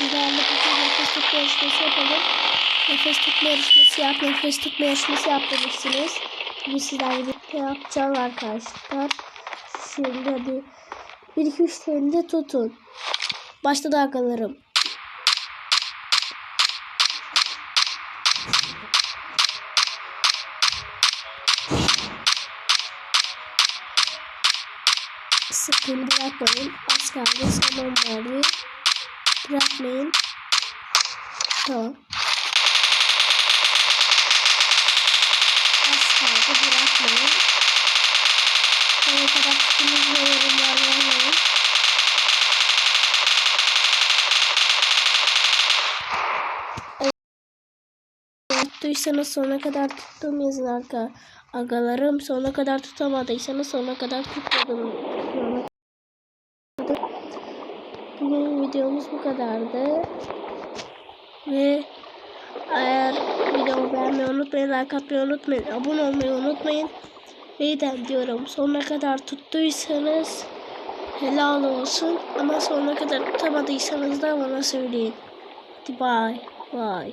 sizlerle bugün nefes tutma yarışması yapalım. Nefes tutma yarışması yap, nefes tutma yarışması yap demişsiniz. Bugün sizlerle birlikte yapacağız arkadaşlar. Şimdi hadi 1 2 3 de tutun. Başladı arkadaşlarım. Sakın bırakmayın. Az kaldı. Zaman var. Bırakmayın. Tamam. Az kaldı. Bırakmayın. Ne kadar tuttunuz ve yorumlar vermeyin. Tuttuysanız sonuna kadar tuttum yazın arka agalarım. Sonuna kadar tutamadıysanız sonuna kadar tutmadım. Bugün videomuz bu kadardı. Ve eğer videomu beğenmeyi unutmayın, like atmayı unutmayın, abone olmayı unutmayın. Neyden diyorum sonuna kadar tuttuysanız helal olsun. Ama sonuna kadar tutamadıysanız da bana söyleyin. Hadi bye. Bye.